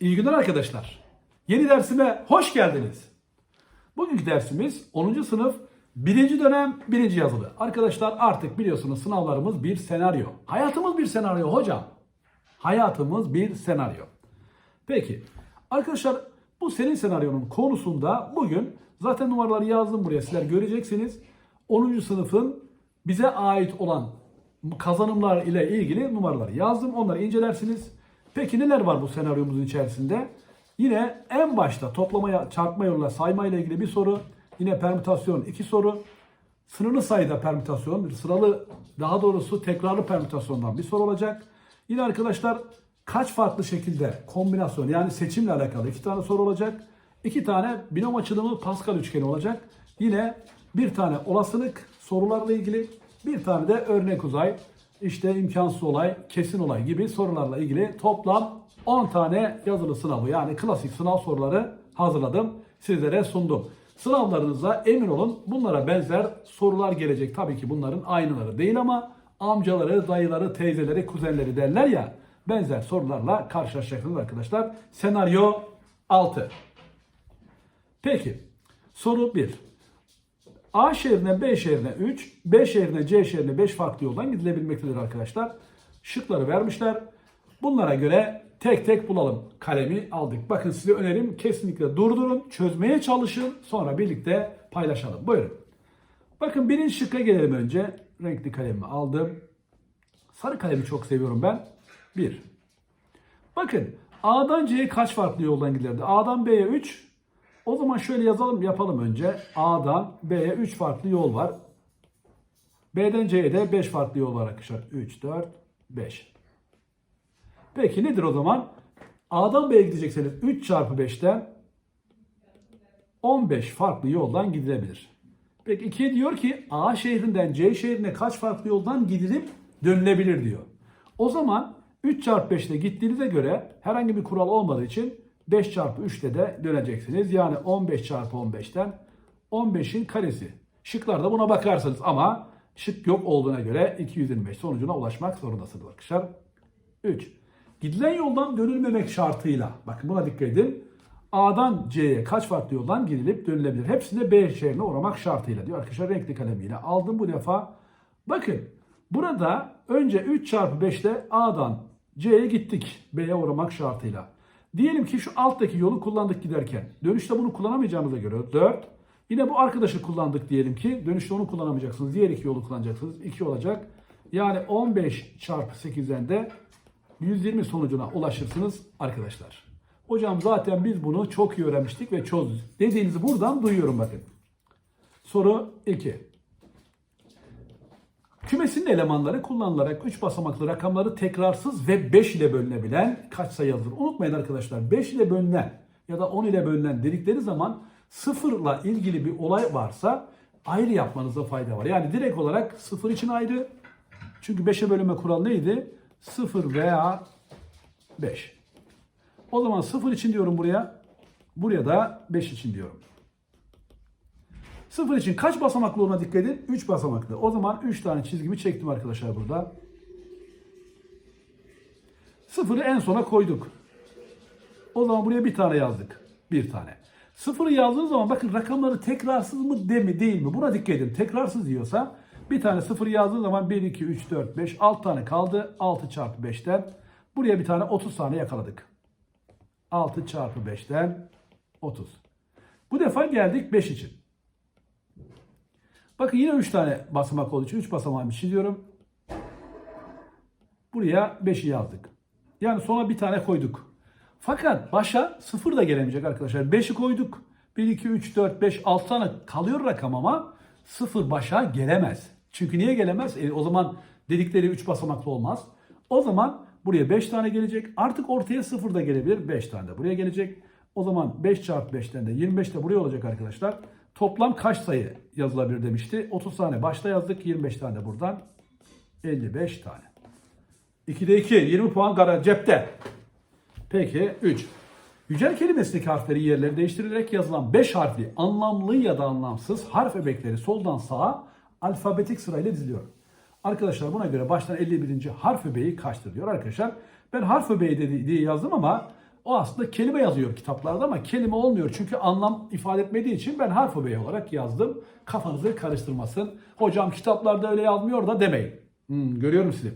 İyi günler arkadaşlar. Yeni dersime hoş geldiniz. Bugünkü dersimiz 10. sınıf 1. dönem 1. yazılı. Arkadaşlar artık biliyorsunuz sınavlarımız bir senaryo. Hayatımız bir senaryo hocam. Hayatımız bir senaryo. Peki arkadaşlar bu senin senaryonun konusunda bugün zaten numaraları yazdım buraya sizler göreceksiniz. 10. sınıfın bize ait olan kazanımlar ile ilgili numaraları yazdım. Onları incelersiniz. Peki neler var bu senaryomuzun içerisinde? Yine en başta toplamaya, çarpma yoluyla sayma ile ilgili bir soru. Yine permütasyon iki soru. Sınırlı sayıda permütasyon, sıralı daha doğrusu tekrarlı permütasyondan bir soru olacak. Yine arkadaşlar kaç farklı şekilde kombinasyon yani seçimle alakalı iki tane soru olacak. İki tane binom açılımı Pascal üçgeni olacak. Yine bir tane olasılık sorularla ilgili bir tane de örnek uzay, işte imkansız olay, kesin olay gibi sorularla ilgili toplam 10 tane yazılı sınavı yani klasik sınav soruları hazırladım. Sizlere sundum. Sınavlarınızda emin olun bunlara benzer sorular gelecek. Tabii ki bunların aynıları değil ama amcaları, dayıları, teyzeleri, kuzenleri derler ya benzer sorularla karşılaşacaksınız arkadaşlar. Senaryo 6. Peki soru 1. A şehrine B şehrine 3, B şehrine C şehrine 5 farklı yoldan gidilebilmektedir arkadaşlar. Şıkları vermişler. Bunlara göre tek tek bulalım. Kalemi aldık. Bakın size önerim kesinlikle durdurun, çözmeye çalışın, sonra birlikte paylaşalım. Buyurun. Bakın birinci şıkka gelelim önce. Renkli kalemimi aldım. Sarı kalemi çok seviyorum ben. 1. Bakın A'dan C'ye kaç farklı yoldan gidilirdi? A'dan B'ye 3, o zaman şöyle yazalım yapalım önce. A'dan B'ye 3 farklı yol var. B'den C'ye de 5 farklı yol var arkadaşlar. 3, 4, 5. Peki nedir o zaman? A'dan B'ye gidecekseniz 3 çarpı 5'ten 15 farklı yoldan gidilebilir. Peki 2 diyor ki A şehrinden C şehrine kaç farklı yoldan gidilip dönülebilir diyor. O zaman 3 çarpı 5'te gittiğinize göre herhangi bir kural olmadığı için 5 çarpı 3'te de döneceksiniz. Yani 15 çarpı 15'ten 15'in karesi. Şıklarda buna bakarsınız ama şık yok olduğuna göre 225 sonucuna ulaşmak zorundasınız arkadaşlar. 3. Gidilen yoldan dönülmemek şartıyla, bakın buna dikkat edin. A'dan C'ye kaç farklı yoldan gidilip dönülebilir? Hepsinde B şehrine uğramak şartıyla diyor arkadaşlar renkli kalemiyle. Aldım bu defa. Bakın burada önce 3 çarpı 5'te A'dan C'ye gittik B'ye uğramak şartıyla. Diyelim ki şu alttaki yolu kullandık giderken. Dönüşte bunu kullanamayacağımıza göre 4. Yine bu arkadaşı kullandık diyelim ki. Dönüşte onu kullanamayacaksınız. Diğer iki yolu kullanacaksınız. 2 olacak. Yani 15 çarpı 8'den de 120 sonucuna ulaşırsınız arkadaşlar. Hocam zaten biz bunu çok iyi öğrenmiştik ve çözdük. Dediğinizi buradan duyuyorum bakın. Soru 2. Kümesinin elemanları kullanılarak 3 basamaklı rakamları tekrarsız ve 5 ile bölünebilen kaç sayı? Unutmayın arkadaşlar 5 ile bölünen ya da 10 ile bölünen dedikleri zaman sıfırla ilgili bir olay varsa ayrı yapmanıza fayda var. Yani direkt olarak sıfır için ayrı. Çünkü 5'e bölünme kuralı neydi? 0 veya 5. O zaman 0 için diyorum buraya. Buraya da 5 için diyorum. 0 için kaç basamaklı olduğuna dikkat edin. 3 basamaklı. O zaman 3 tane çizgimi çektim arkadaşlar burada. 0'ı en sona koyduk. O zaman buraya bir tane yazdık. Bir tane. Sıfırı yazdığınız zaman bakın rakamları tekrarsız mı de mi değil mi? Buna dikkat edin. Tekrarsız diyorsa bir tane sıfır yazdığınız zaman 1, 2, 3, 4, 5, 6 tane kaldı. 6 çarpı 5'ten. Buraya bir tane 30 tane yakaladık. 6 çarpı 5'ten 30. Bu defa geldik 5 için. Bakın yine 3 tane basamak olduğu için 3 basamağımı çiziyorum. Buraya 5'i yazdık. Yani sona bir tane koyduk. Fakat başa 0 da gelemeyecek arkadaşlar. 5'i koyduk. 1, 2, 3, 4, 5, 6 tane kalıyor rakam ama 0 başa gelemez. Çünkü niye gelemez? E, o zaman dedikleri 3 basamaklı olmaz. O zaman buraya 5 tane gelecek. Artık ortaya 0 da gelebilir. 5 tane de buraya gelecek. O zaman 5 çarpı 5'ten de 25 de buraya olacak arkadaşlar. Toplam kaç sayı yazılabilir demişti. 30 tane başta yazdık. 25 tane buradan. 55 tane. 2'de 2. 20 puan gara cepte. Peki 3. Yücel kelimesindeki harfleri yerleri değiştirilerek yazılan 5 harfli anlamlı ya da anlamsız harf öbekleri soldan sağa alfabetik sırayla diziliyor. Arkadaşlar buna göre baştan 51. harf öbeği kaçtır diyor arkadaşlar. Ben harf öbeği diye yazdım ama O aslında kelime yazıyor kitaplarda ama kelime olmuyor. Çünkü anlam ifade etmediği için ben harf öbeği olarak yazdım. Kafanızı karıştırmasın. Hocam kitaplarda öyle yazmıyor da demeyin. Hmm, görüyorum sizi.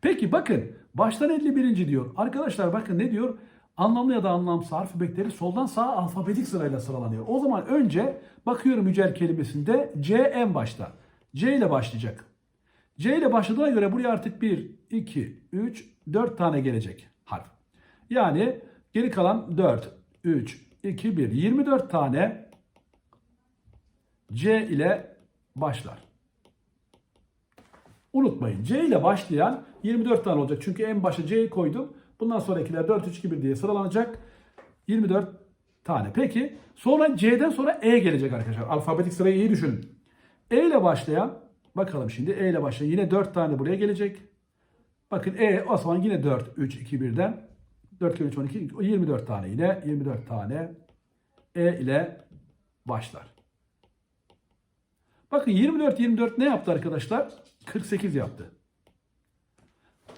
Peki bakın baştan 51. diyor. Arkadaşlar bakın ne diyor? Anlamlı ya da anlamsız harf öbekleri soldan sağa alfabetik sırayla sıralanıyor. O zaman önce bakıyorum mücer kelimesinde C en başta. C ile başlayacak. C ile başladığına göre buraya artık 1, 2, 3, 4 tane gelecek harf. Yani geri kalan 4, 3, 2, 1. 24 tane C ile başlar. Unutmayın C ile başlayan 24 tane olacak. Çünkü en başa C'yi koydum. Bundan sonrakiler 4, 3, 2, 1 diye sıralanacak. 24 tane. Peki sonra C'den sonra E gelecek arkadaşlar. Alfabetik sırayı iyi düşünün. E ile başlayan bakalım şimdi E ile başlayan yine 4 tane buraya gelecek. Bakın E o zaman yine 4, 3, 2, 1'den 4 kere 3, 12, 24 tane yine 24 tane E ile başlar. Bakın 24, 24 ne yaptı arkadaşlar? 48 yaptı.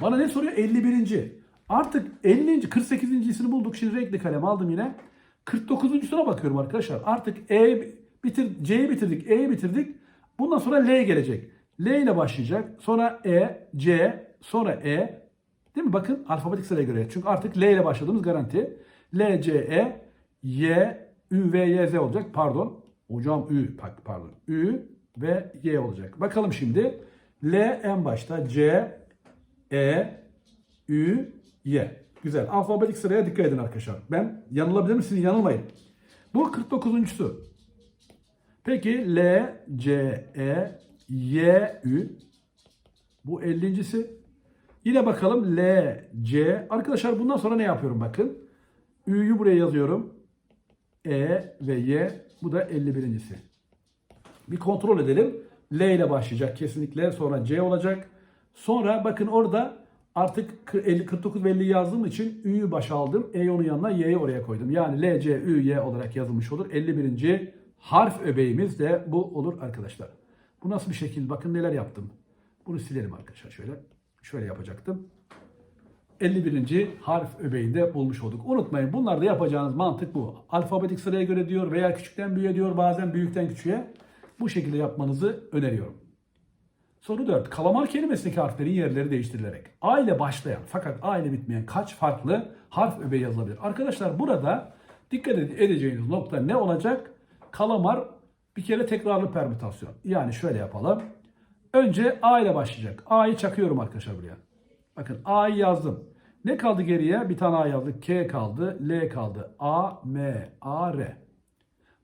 Bana ne soruyor? 51. Artık 50. 48.sini bulduk. Şimdi renkli kalem aldım yine. 49.suna bakıyorum arkadaşlar. Artık E bitir C'yi bitirdik, E'yi bitirdik. Bundan sonra L gelecek. L ile başlayacak. Sonra E, C, sonra E. Değil mi? Bakın alfabetik sıraya göre. Çünkü artık L ile başladığımız garanti. L, C, E, Y, Ü, V, Y, Z olacak. Pardon. Hocam Ü, pardon. Ü ve Y olacak. Bakalım şimdi. L en başta. C, E, Ü, Y. Güzel. Alfabetik sıraya dikkat edin arkadaşlar. Ben yanılabilir misiniz? Yanılmayın. Bu 49'uncusu. Peki L, C, E, Y, Ü. Bu 50.si. Yine bakalım L, C. Arkadaşlar bundan sonra ne yapıyorum bakın. Ü'yü buraya yazıyorum. E ve Y. Bu da 51.si. Bir kontrol edelim. L ile başlayacak kesinlikle. Sonra C olacak. Sonra bakın orada artık 50, 49 ve 50 yazdığım için Ü'yü başa aldım. E'yi onun yanına Y'yi oraya koydum. Yani L, C, Ü, Y olarak yazılmış olur. 51. harf öbeğimiz de bu olur arkadaşlar. Bu nasıl bir şekil? Bakın neler yaptım. Bunu silelim arkadaşlar şöyle. Şöyle yapacaktım. 51. harf öbeğinde bulmuş olduk. Unutmayın bunlarda yapacağınız mantık bu. Alfabetik sıraya göre diyor veya küçükten büyüğe diyor bazen büyükten küçüğe. Bu şekilde yapmanızı öneriyorum. Soru 4. Kalamar kelimesindeki harflerin yerleri değiştirilerek A ile başlayan fakat A ile bitmeyen kaç farklı harf öbeği yazılabilir? Arkadaşlar burada dikkat edeceğiniz nokta ne olacak? Kalamar bir kere tekrarlı permütasyon. Yani şöyle yapalım. Önce A ile başlayacak. A'yı çakıyorum arkadaşlar buraya. Bakın A'yı yazdım. Ne kaldı geriye? Bir tane A yazdık. K kaldı. L kaldı. A, M, A, R.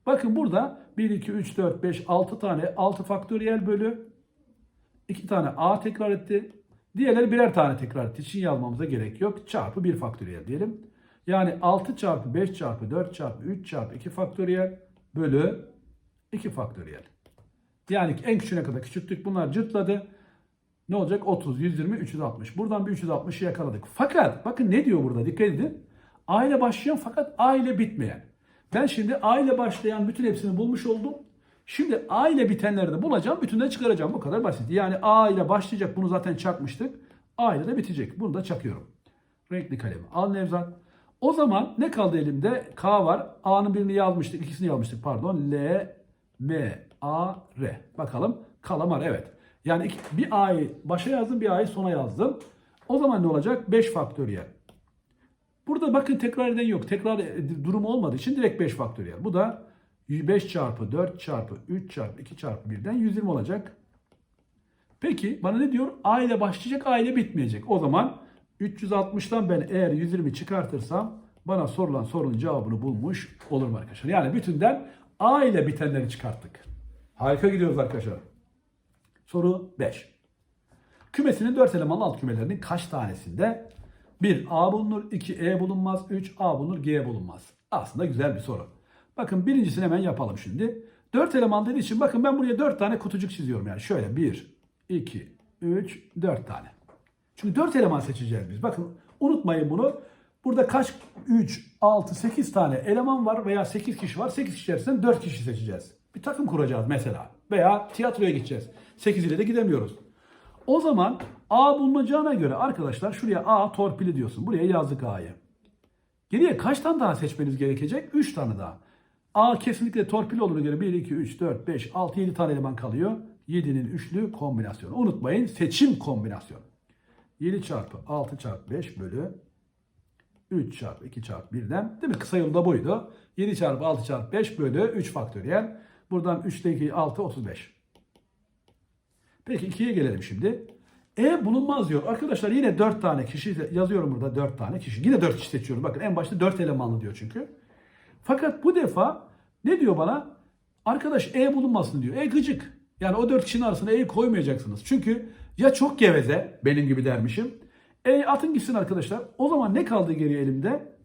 Bakın burada 1, 2, 3, 4, 5, 6 tane 6 faktöriyel bölü 2 tane A tekrar etti. Diğerleri birer tane tekrar ettiği için yazmamıza gerek yok. Çarpı 1 faktöriyel diyelim. Yani 6 çarpı 5 çarpı 4 çarpı 3 çarpı 2 faktöriyel bölü 2 faktöriyel. Yani en küçüğüne kadar küçülttük. Bunlar cırtladı. Ne olacak? 30, 120, 360. Buradan bir 360'ı yakaladık. Fakat bakın ne diyor burada dikkat edin. A ile başlayan fakat A ile bitmeyen. Ben şimdi A ile başlayan bütün hepsini bulmuş oldum. Şimdi A ile bitenleri de bulacağım. Bütünden çıkaracağım. Bu kadar basit. Yani A ile başlayacak. Bunu zaten çakmıştık. A ile de bitecek. Bunu da çakıyorum. Renkli kalemi. Al Nevzat. O zaman ne kaldı elimde? K var. A'nın birini yazmıştık. ikisini yazmıştık pardon. L, M, A, R. Bakalım. Kalamar evet. Yani iki, bir A'yı başa yazdım. Bir A'yı sona yazdım. O zaman ne olacak? 5 faktöriyel. Burada bakın tekrar eden yok. Tekrar durumu olmadığı için direkt 5 faktöriyel. Bu da 5 çarpı 4 çarpı 3 çarpı 2 çarpı 1'den 120 olacak. Peki bana ne diyor? A ile başlayacak, A ile bitmeyecek. O zaman 360'tan ben eğer 120 çıkartırsam bana sorulan sorunun cevabını bulmuş olurum arkadaşlar. Yani bütünden A ile bitenleri çıkarttık. Harika gidiyoruz arkadaşlar. Soru 5. Kümesinin 4 elemanlı alt kümelerinin kaç tanesinde 1 A bulunur, 2 E bulunmaz, 3 A bulunur, G bulunmaz. Aslında güzel bir soru. Bakın birincisini hemen yapalım şimdi. 4 eleman dediği için bakın ben buraya 4 tane kutucuk çiziyorum yani. Şöyle 1, 2, 3, 4 tane. Çünkü 4 eleman seçeceğiz biz. Bakın unutmayın bunu. Burada kaç 3, 6, 8 tane eleman var veya 8 kişi var. 8 kişi içerisinden 4 kişi seçeceğiz. Bir takım kuracağız mesela. Veya tiyatroya gideceğiz. 8 ile de gidemiyoruz. O zaman A bulunacağına göre arkadaşlar şuraya A torpili diyorsun. Buraya yazdık A'yı. Geriye kaç tane daha seçmeniz gerekecek? 3 tane daha. A kesinlikle torpil olduğuna göre 1, 2, 3, 4, 5, 6, 7 tane eleman kalıyor. 7'nin üçlü kombinasyonu. Unutmayın seçim kombinasyonu. 7 çarpı 6 çarpı 5 bölü 3 çarpı 2 çarpı 1'den değil mi? Kısa yolu da buydu. 7 çarpı 6 çarpı 5 bölü 3 faktöriyel. Buradan 3 ile 2 6 35. Peki 2'ye gelelim şimdi. E bulunmaz diyor. Arkadaşlar yine 4 tane kişi yazıyorum burada 4 tane kişi. Yine 4 kişi seçiyorum. Bakın en başta 4 elemanlı diyor çünkü. Fakat bu defa ne diyor bana? Arkadaş E bulunmasın diyor. E gıcık. Yani o 4 kişinin arasına E koymayacaksınız. Çünkü ya çok geveze benim gibi dermişim. E atın gitsin arkadaşlar. O zaman ne kaldı geriye elimde?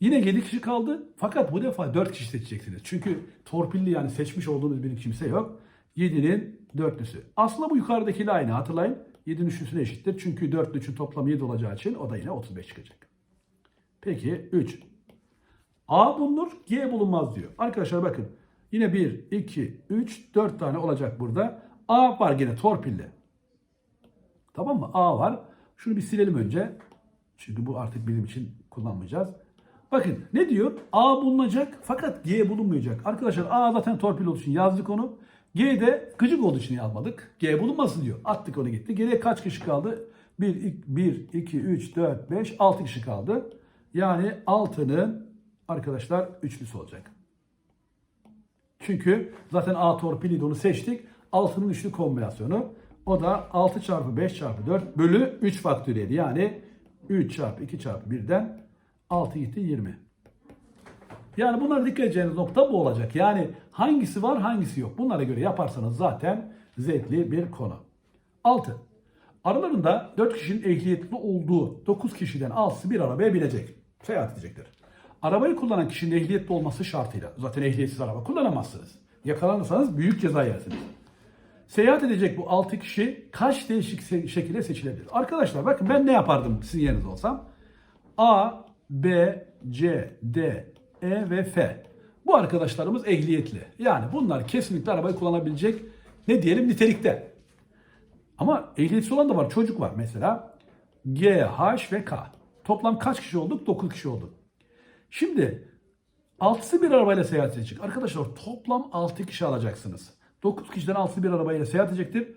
Yine 7 kişi kaldı. Fakat bu defa 4 kişi seçeceksiniz. Çünkü torpilli yani seçmiş olduğunuz bir kimse yok. 7'nin dörtlüsü. Aslında bu yukarıdakiyle aynı hatırlayın. 7'nin üçlüsüne eşittir. Çünkü 4'lü için toplam 7 olacağı için o da yine 35 çıkacak. Peki 3. A bulunur, G bulunmaz diyor. Arkadaşlar bakın. Yine 1, 2, 3, 4 tane olacak burada. A var yine torpilli. Tamam mı? A var. Şunu bir silelim önce. Çünkü bu artık bizim için kullanmayacağız. Bakın ne diyor? A bulunacak fakat G bulunmayacak. Arkadaşlar A zaten torpil olduğu için yazdık onu. G de gıcık olduğu için yazmadık. G bulunmasın diyor. Attık onu gitti. Geriye kaç kişi kaldı? 1, 1 2, 3, 4, 5, 6 kişi kaldı. Yani 6'nın arkadaşlar üçlüsü olacak. Çünkü zaten A torpiliydi onu seçtik. 6'nın üçlü kombinasyonu. O da 6 çarpı 5 çarpı 4 bölü 3 faktöriyeli. Yani 3 çarpı 2 çarpı 1'den 6 gitti 20. Yani bunlara dikkat edeceğiniz nokta bu olacak. Yani hangisi var hangisi yok. Bunlara göre yaparsanız zaten zevkli bir konu. 6. Aralarında 4 kişinin ehliyetli olduğu 9 kişiden 6'sı bir arabaya binecek. Seyahat edecektir. Arabayı kullanan kişinin ehliyetli olması şartıyla. Zaten ehliyetsiz araba kullanamazsınız. Yakalanırsanız büyük ceza yersiniz. Seyahat edecek bu 6 kişi kaç değişik şekilde seçilebilir? Arkadaşlar bakın ben ne yapardım sizin yerinizde olsam? A, B, C, D, E ve F. Bu arkadaşlarımız ehliyetli. Yani bunlar kesinlikle arabayı kullanabilecek ne diyelim nitelikte. Ama ehliyetsiz olan da var. Çocuk var mesela. G, H ve K. Toplam kaç kişi olduk? 9 kişi olduk. Şimdi altısı bir arabayla seyahat edecek. Arkadaşlar toplam 6 kişi alacaksınız. 9 kişiden 6'sı bir arabayla seyahat edecektir.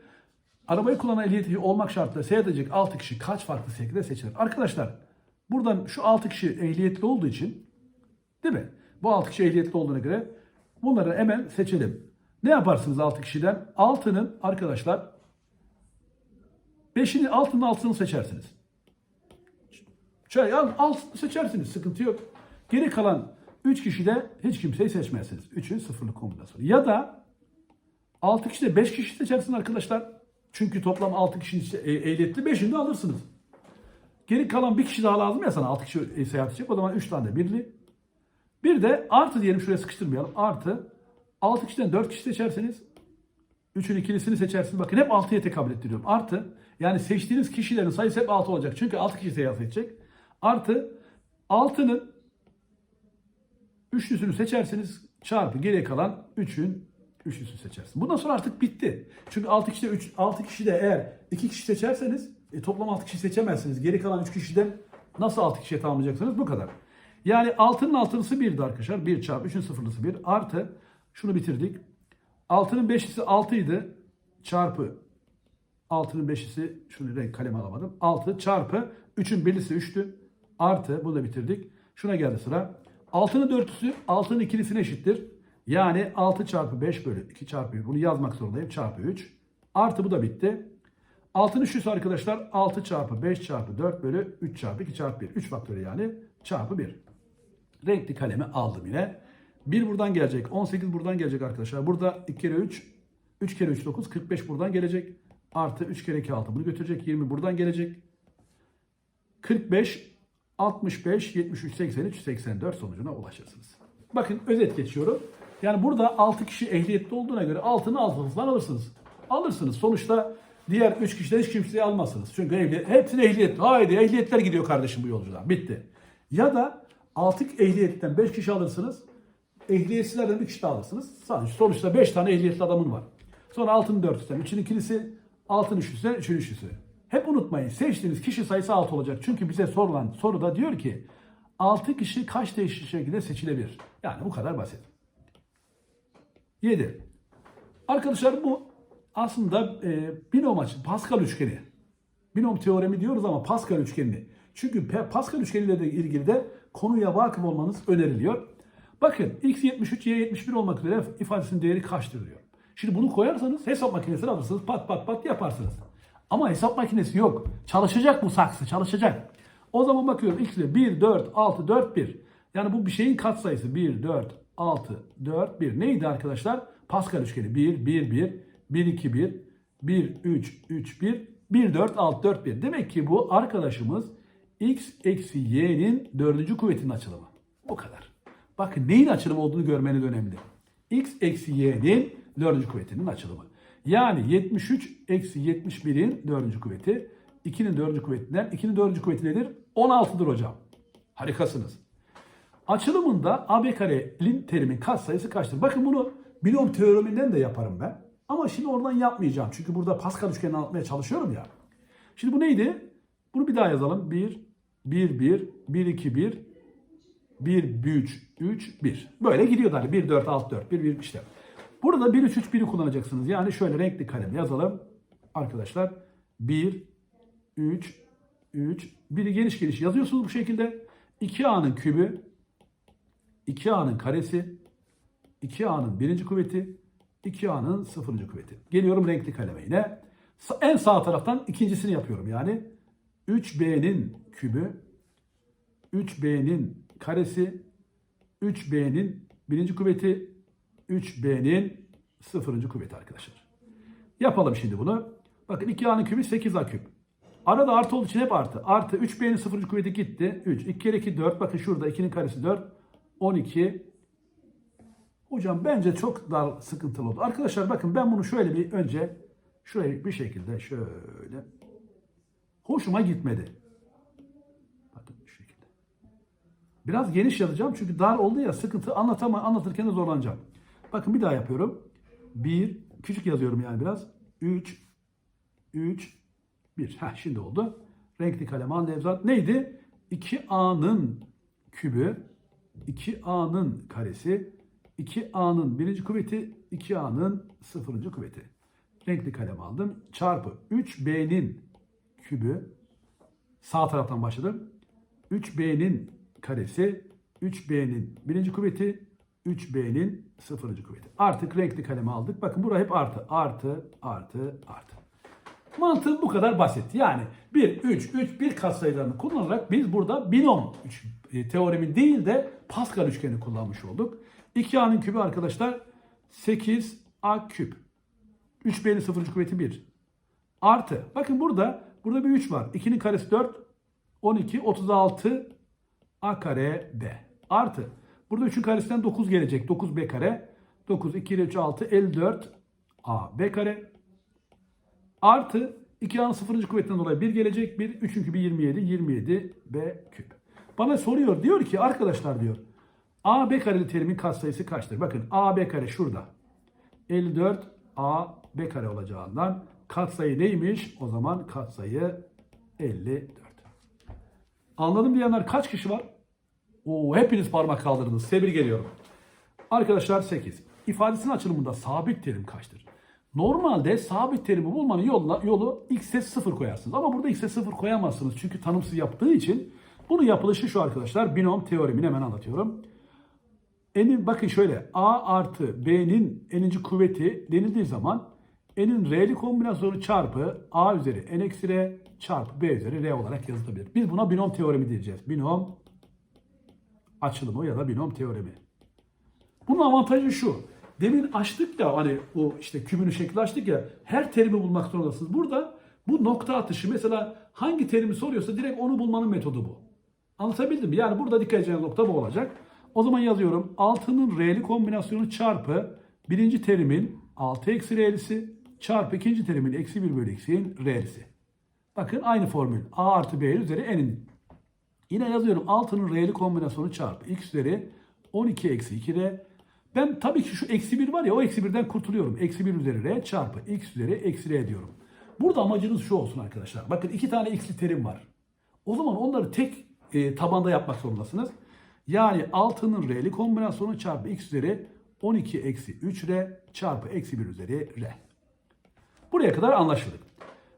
Arabayı kullanan ehliyeti olmak şartıyla seyahat edecek 6 kişi kaç farklı şekilde seçilir? Arkadaşlar buradan şu 6 kişi ehliyetli olduğu için değil mi? Bu 6 kişi ehliyetli olduğuna göre bunları hemen seçelim. Ne yaparsınız 6 kişiden? 6'nın arkadaşlar 5'ini 6'nın 6'sını seçersiniz. Çay al, al seçersiniz. Sıkıntı yok. Geri kalan 3 kişi de hiç kimseyi seçmezsiniz. 3'ün sıfırlı kombinasyonu. Ya da 6 kişi de 5 kişi seçersiniz arkadaşlar. Çünkü toplam 6 kişi e, ehliyetli 5'ini de alırsınız. Geri kalan bir kişi daha lazım ya sana 6 kişi e, seyahat edecek. O zaman 3 tane de birli. Bir de artı diyelim şuraya sıkıştırmayalım. Artı 6 kişiden 4 kişi seçerseniz 3'ün ikilisini seçersiniz. Bakın hep 6'ya tekabül ettiriyorum. Artı yani seçtiğiniz kişilerin sayısı hep 6 olacak. Çünkü 6 kişi seyahat edecek. Artı 6'nın üçlüsünü seçerseniz çarpı geriye kalan 3'ün üçlüsünü seçersiniz. Bundan sonra artık bitti. Çünkü 6 kişi de 3 6 kişi de eğer 2 kişi seçerseniz e, toplam 6 kişi seçemezsiniz. Geri kalan 3 kişiden nasıl 6 kişiye tamamlayacaksınız? Bu kadar. Yani 6'nın altılısı 1'di arkadaşlar. 1 çarpı 3'ün sıfırlısı 1 artı şunu bitirdik. 6'nın 5'lisi 6 idi. Çarpı 6'nın 5'lisi şunu renk kalem alamadım. 6 çarpı 3'ün birlisi 3'tü. Artı bunu da bitirdik. Şuna geldi sıra. 6'nın dörtlüsü 6'nın ikilisine eşittir. Yani 6 çarpı 5 bölü 2 çarpı 1. Bunu yazmak zorundayım. Çarpı 3. Artı bu da bitti. 6'nın üçlüsü arkadaşlar 6 çarpı 5 çarpı 4 bölü 3 çarpı 2 çarpı 1. 3 faktörü yani çarpı 1. Renkli kalemi aldım yine. 1 buradan gelecek. 18 buradan gelecek arkadaşlar. Burada 2 kere 3. 3 kere 3 9. 45 buradan gelecek. Artı 3 kere 2 6. Bunu götürecek. 20 buradan gelecek. 45, 65, 73, 83, 84 sonucuna ulaşırsınız. Bakın özet geçiyorum. Yani burada 6 kişi ehliyetli olduğuna göre altını altınızdan alırsınız. Alırsınız. Sonuçta diğer 3 kişiden hiç kimseyi almazsınız. Çünkü ehliyet, hepsine ehliyet. Haydi ehliyetler gidiyor kardeşim bu yolculuğa. Bitti. Ya da 6 ehliyetten 5 kişi alırsınız. Ehliyetsizlerden bir kişi daha alırsınız. Sonuçta, sonuçta 5 tane ehliyetli adamın var. Sonra altının dörtlüsünden, üçün ikilisi, altın üçlüsünden, üçün üçlüsü. Hep unutmayın seçtiğiniz kişi sayısı 6 olacak. Çünkü bize sorulan soruda diyor ki 6 kişi kaç değişik şekilde seçilebilir? Yani bu kadar basit. 7. Arkadaşlar bu aslında e, binom açı, Pascal üçgeni. Binom teoremi diyoruz ama Pascal üçgenini. Çünkü Pascal üçgeniyle de ilgili de konuya vakıf olmanız öneriliyor. Bakın x 73, y 71 olmak üzere ifadesinin değeri kaçtır diyor. Şimdi bunu koyarsanız hesap makinesini alırsınız pat pat pat yaparsınız. Ama hesap makinesi yok. Çalışacak bu saksı çalışacak. O zaman bakıyorum x ile 1, 4, 6, 4, 1. Yani bu bir şeyin katsayısı 1, 4, 6, 4, 1. Neydi arkadaşlar? Pascal üçgeni 1, 1, 1, 1, 2, 1, 1, 3, 3, 1, 1, 4, 6, 4, 1. Demek ki bu arkadaşımız x eksi y'nin dördüncü kuvvetinin açılımı. Bu kadar. Bakın neyin açılımı olduğunu görmeniz önemli. x eksi y'nin dördüncü kuvvetinin açılımı. Yani 73 eksi 71'in dördüncü kuvveti. 2'nin dördüncü kuvvetinden. 2'nin dördüncü kuvveti nedir? 16'dır hocam. Harikasınız. Açılımında AB karenin terimin katsayısı kaçtır? Bakın bunu binom teoreminden de yaparım ben. Ama şimdi oradan yapmayacağım. Çünkü burada Pascal üçgenini anlatmaya çalışıyorum ya. Şimdi bu neydi? Bunu bir daha yazalım. 1, 1, 1, 1, 2, 1, 1, 3, 3, 1. Böyle gidiyor hani 1, 4, 6, 4, 1, 1 işte. Burada 1, 3, 3, 1'i kullanacaksınız. Yani şöyle renkli kalem yazalım. Arkadaşlar 1, 3, 3, 1'i geniş geniş yazıyorsunuz bu şekilde. 2A'nın kübü, 2A'nın karesi, 2A'nın birinci kuvveti, 2A'nın sıfırıncı kuvveti. Geliyorum renkli kaleme yine. En sağ taraftan ikincisini yapıyorum yani. 3B'nin kübü, 3B'nin karesi, 3B'nin birinci kuvveti, 3B'nin sıfırıncı kuvveti arkadaşlar. Yapalım şimdi bunu. Bakın 2A'nın kübü 8A küp. Arada artı olduğu için hep artı. Artı 3B'nin sıfırıncı kuvveti gitti. 3. 2 kere 2 4. Bakın şurada 2'nin karesi 4. 12. Hocam bence çok dar sıkıntılı oldu. Arkadaşlar bakın ben bunu şöyle bir önce şuraya bir şekilde şöyle hoşuma gitmedi. Bakın şu şekilde. Biraz geniş yazacağım çünkü dar oldu ya sıkıntı anlatama anlatırken de zorlanacağım. Bakın bir daha yapıyorum. 1 küçük yazıyorum yani biraz. 3 3 1. Heh şimdi oldu. Renkli kalem al Nevzat. Neydi? 2A'nın kübü 2A'nın karesi 2A'nın birinci kuvveti 2A'nın sıfırıncı kuvveti. Renkli kalem aldım. Çarpı 3B'nin kübü sağ taraftan başladım. 3B'nin karesi 3B'nin birinci kuvveti 3B'nin sıfırıncı kuvveti. Artık renkli kalemi aldık. Bakın burası hep artı. Artı, artı, artı. Mantığı bu kadar basit. Yani 1, 3, 3, 1 katsayılarını kullanarak biz burada binom e, teoremi değil de Pascal üçgeni kullanmış olduk. 2A'nın kübü arkadaşlar 8A küp. 3B'nin sıfırıncı kuvveti 1. Artı. Bakın burada burada bir 3 var. 2'nin karesi 4. 12, 36 A kare B. Artı. Burada 3'ün karesinden 9 gelecek. 9B kare. 9, 2 ile 3, 6, 54 A B kare. Artı 2A'nın sıfırıncı kuvvetinden dolayı 1 gelecek. 1, 3'ün kübü 27, 27 B küp. Bana soruyor diyor ki arkadaşlar diyor. A B kareli terimin katsayısı kaçtır? Bakın A B kare şurada. 54 A B kare olacağından katsayı neymiş? O zaman katsayı 54. Anladım diyenler kaç kişi var? Oo, hepiniz parmak kaldırdınız. Tebrik ediyorum. Arkadaşlar 8. İfadesinin açılımında sabit terim kaçtır? Normalde sabit terimi bulmanın yolu, yolu x'e 0 koyarsınız. Ama burada x'e 0 koyamazsınız. Çünkü tanımsız yaptığı için bunun yapılışı şu arkadaşlar. Binom teoremini hemen anlatıyorum. N'in bakın şöyle A artı B'nin n'inci kuvveti denildiği zaman n'in r'li kombinasyonu çarpı A üzeri n eksi r çarpı B üzeri r olarak yazılabilir. Biz buna binom teoremi diyeceğiz. Binom açılımı ya da binom teoremi. Bunun avantajı şu. Demin açtık ya hani o işte kübünü şekli açtık ya her terimi bulmak zorundasınız. Burada bu nokta atışı mesela hangi terimi soruyorsa direkt onu bulmanın metodu bu. Anlatabildim mi? Yani burada dikkat edeceğiniz nokta bu olacak. O zaman yazıyorum 6'nın r'li kombinasyonu çarpı birinci terimin 6 eksi r'lisi çarpı ikinci terimin eksi 1 bölü eksiğin r'lisi. Bakın aynı formül. A artı B üzeri n'in. Yine yazıyorum 6'nın r'li kombinasyonu çarpı x üzeri 12 eksi 2 r. Ben tabii ki şu eksi 1 var ya o eksi 1'den kurtuluyorum. Eksi 1 üzeri r çarpı x üzeri eksi r diyorum. Burada amacınız şu olsun arkadaşlar. Bakın iki tane x'li terim var. O zaman onları tek e, tabanda yapmak zorundasınız. Yani 6'nın R'li kombinasyonu çarpı x üzeri 12 eksi 3R çarpı eksi 1 üzeri R. Buraya kadar anlaşıldık.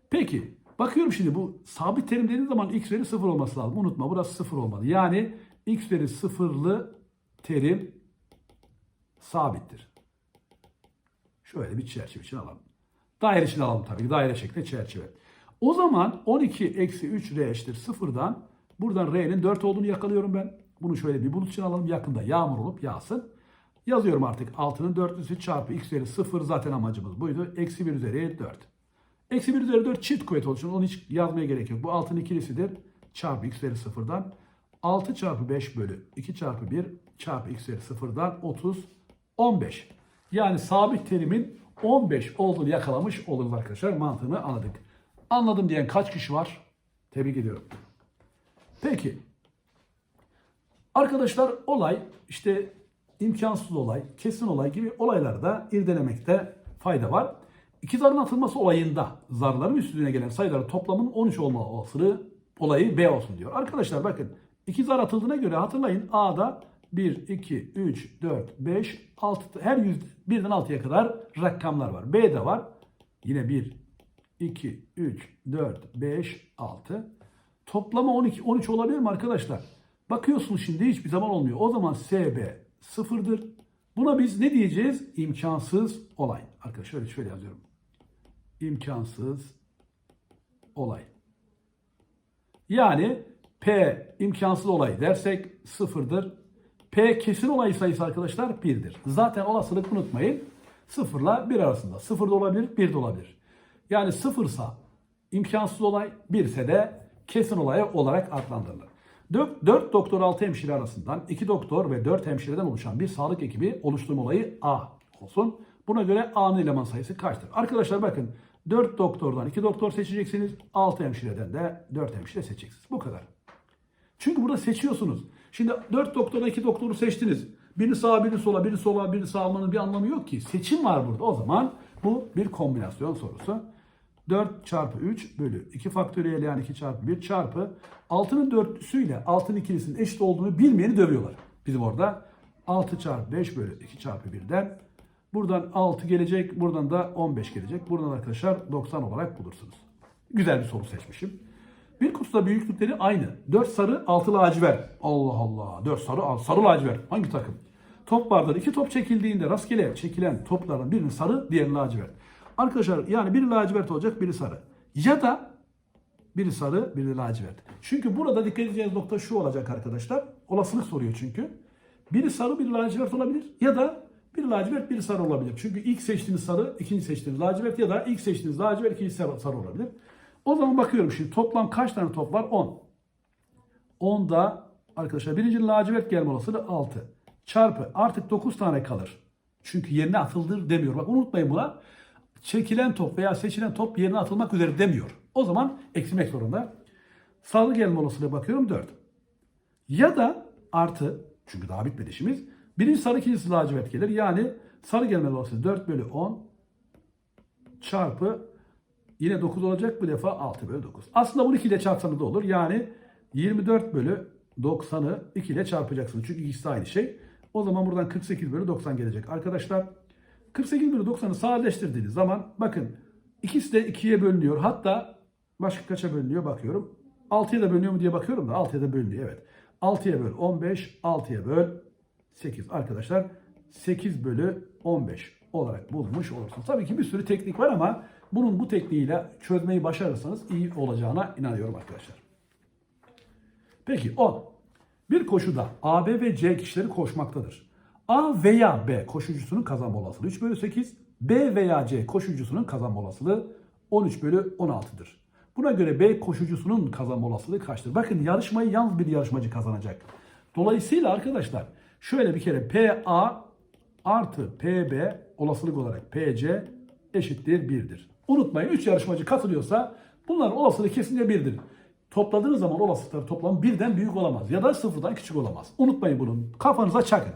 Peki bakıyorum şimdi bu sabit terim dediğim zaman x üzeri 0 olması lazım. Unutma burası 0 olmalı. Yani x üzeri 0'lı terim sabittir. Şöyle bir çerçeve için alalım. Daire için alalım tabii ki. Daire şeklinde çerçeve. O zaman 12 eksi 3 r eşittir sıfırdan buradan r'nin 4 olduğunu yakalıyorum ben. Bunu şöyle bir bulut için alalım. Yakında yağmur olup yağsın. Yazıyorum artık 6'nın 4'lüsü çarpı x üzeri 0 zaten amacımız buydu. Eksi 1 üzeri 4. Eksi 1 üzeri 4 çift kuvvet oluşur. Onu hiç yazmaya gerek yok. Bu 6'nın ikilisidir. Çarpı x üzeri 0'dan 6 çarpı 5 bölü 2 çarpı 1 çarpı x üzeri 0'dan 30 15. Yani sabit terimin 15 olduğunu yakalamış oluruz arkadaşlar. Mantığını anladık. Anladım diyen kaç kişi var? Tebrik ediyorum. Peki. Arkadaşlar olay işte imkansız olay, kesin olay gibi olaylarda irdelemekte fayda var. İki zarın atılması olayında zarların üstüne gelen sayıların toplamının 13 olma olasılığı olayı B olsun diyor. Arkadaşlar bakın iki zar atıldığına göre hatırlayın A'da 1, 2, 3, 4, 5, 6 her yüz birden 6'ya kadar rakamlar var. B'de var. Yine 1, 2, 3, 4, 5, 6. Toplama 12, 13 olabilir mi arkadaşlar? Bakıyorsunuz şimdi hiçbir zaman olmuyor. O zaman SB sıfırdır. Buna biz ne diyeceğiz? İmkansız olay. Arkadaşlar şöyle, şöyle yazıyorum. İmkansız olay. Yani P imkansız olay dersek sıfırdır. P kesin olay sayısı arkadaşlar 1'dir. Zaten olasılık unutmayın. Sıfırla 1 arasında. Sıfır da olabilir, 1 de olabilir. Yani sıfırsa imkansız olay, 1 ise de kesin olay olarak adlandırılır. 4, 4 doktor 6 hemşire arasından 2 doktor ve 4 hemşireden oluşan bir sağlık ekibi oluşturma olayı A olsun. Buna göre A'nın eleman sayısı kaçtır? Arkadaşlar bakın 4 doktordan 2 doktor seçeceksiniz. 6 hemşireden de 4 hemşire seçeceksiniz. Bu kadar. Çünkü burada seçiyorsunuz. Şimdi 4 doktorda 2 doktoru seçtiniz. Birini sağa, birini sola, birini sola, birini sağa almanın bir anlamı yok ki. Seçim var burada. O zaman bu bir kombinasyon sorusu. 4 çarpı 3 bölü 2 faktöriyel yani 2 çarpı 1 çarpı 6'nın dörtlüsüyle 6'nın ikilisinin eşit olduğunu bilmeyeni dövüyorlar. Bizim orada 6 çarpı 5 bölü 2 çarpı 1'den buradan 6 gelecek buradan da 15 gelecek. Buradan arkadaşlar 90 olarak bulursunuz. Güzel bir soru seçmişim. Bir kutuda büyüklükleri aynı. 4 sarı 6 lacivert. Allah Allah. 4 sarı sarı lacivert. Hangi takım? Top vardır. İki top çekildiğinde rastgele çekilen topların birini sarı diğerini lacivert. Arkadaşlar yani biri lacivert olacak biri sarı. Ya da biri sarı biri lacivert. Çünkü burada dikkat edeceğiniz nokta şu olacak arkadaşlar. Olasılık soruyor çünkü. Biri sarı biri lacivert olabilir ya da biri lacivert biri sarı olabilir. Çünkü ilk seçtiğiniz sarı ikinci seçtiğiniz lacivert ya da ilk seçtiğiniz lacivert ikinci sarı, sarı olabilir. O zaman bakıyorum şimdi toplam kaç tane top var? 10. 10'da arkadaşlar birinci lacivert gelme olasılığı 6. Çarpı artık 9 tane kalır. Çünkü yerine atıldır demiyor. Bak unutmayın buna. Çekilen top veya seçilen top yerine atılmak üzere demiyor. O zaman eksilmek zorunda. Sarı gelme olasılığı bakıyorum 4. Ya da artı çünkü daha bitmedi işimiz. Birinci sarı ikincisi lacivert gelir. Yani sarı gelme olasılığı 4 bölü 10 çarpı Yine 9 olacak bu defa 6 bölü 9. Aslında bunu 2 ile çarpsanız da olur. Yani 24 bölü 90'ı 2 ile çarpacaksınız. Çünkü ikisi aynı şey. O zaman buradan 48 bölü 90 gelecek. Arkadaşlar 48 bölü 90'ı sadeleştirdiğiniz zaman bakın ikisi de 2'ye bölünüyor. Hatta başka kaça bölünüyor bakıyorum. 6'ya da bölünüyor mu diye bakıyorum da 6'ya da bölünüyor evet. 6'ya böl 15, 6'ya böl 8. Arkadaşlar 8 bölü 15 olarak bulmuş olursunuz. Tabii ki bir sürü teknik var ama bunun bu tekniğiyle çözmeyi başarırsanız iyi olacağına inanıyorum arkadaşlar. Peki 10. Bir koşuda A, B ve C kişileri koşmaktadır. A veya B koşucusunun kazanma olasılığı 3 bölü 8. B veya C koşucusunun kazanma olasılığı 13 bölü 16'dır. Buna göre B koşucusunun kazanma olasılığı kaçtır? Bakın yarışmayı yalnız bir yarışmacı kazanacak. Dolayısıyla arkadaşlar şöyle bir kere PA artı PB olasılık olarak PC eşittir 1'dir. Unutmayın 3 yarışmacı katılıyorsa bunların olasılığı kesinlikle 1'dir. Topladığınız zaman olasılıkları toplam birden büyük olamaz ya da sıfırdan küçük olamaz. Unutmayın bunu. Kafanıza çakın.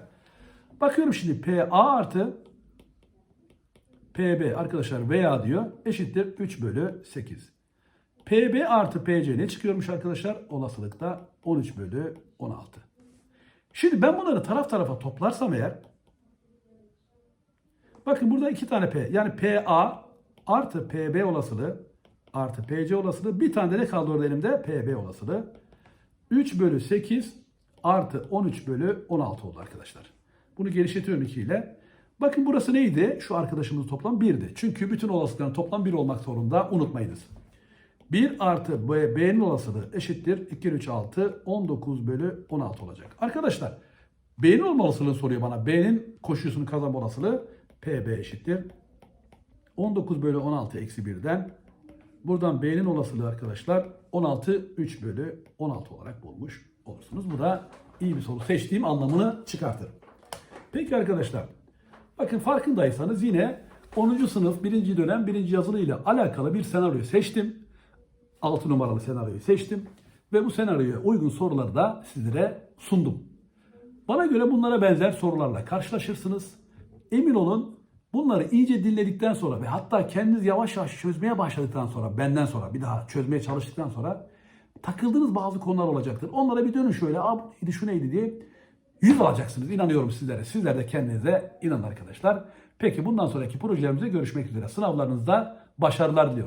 Bakıyorum şimdi PA artı PB arkadaşlar veya diyor eşittir 3 bölü 8. PB artı PC ne çıkıyormuş arkadaşlar? Olasılıkta 13 bölü 16. Şimdi ben bunları taraf tarafa toplarsam eğer bakın burada iki tane P yani PA artı PB olasılığı artı PC olasılığı bir tane de ne kaldı orada elimde? PB olasılığı. 3 bölü 8 artı 13 bölü 16 oldu arkadaşlar. Bunu genişletiyorum 2 ile. Bakın burası neydi? Şu arkadaşımızın toplam 1'di. Çünkü bütün olasılıkların toplam 1 olmak zorunda unutmayınız. 1 artı B, B'nin olasılığı eşittir. 2, 3, 6, 19 bölü 16 olacak. Arkadaşlar B'nin olma olasılığını soruyor bana. B'nin koşusunu kazanma olasılığı PB eşittir. 19 bölü 16 eksi 1'den buradan B'nin olasılığı arkadaşlar 16 3 bölü 16 olarak bulmuş olursunuz. Bu da iyi bir soru. Seçtiğim anlamını çıkartır. Peki arkadaşlar bakın farkındaysanız yine 10. sınıf 1. dönem 1. yazılı ile alakalı bir senaryo seçtim. 6 numaralı senaryoyu seçtim. Ve bu senaryoya uygun soruları da sizlere sundum. Bana göre bunlara benzer sorularla karşılaşırsınız. Emin olun bunları iyice dinledikten sonra ve hatta kendiniz yavaş yavaş çözmeye başladıktan sonra, benden sonra bir daha çözmeye çalıştıktan sonra takıldığınız bazı konular olacaktır. Onlara bir dönün şöyle, Aa, bu şu neydi diye yüz alacaksınız. İnanıyorum sizlere. Sizler de kendinize inanın arkadaşlar. Peki bundan sonraki projelerimize görüşmek üzere. Sınavlarınızda başarılar diliyorum.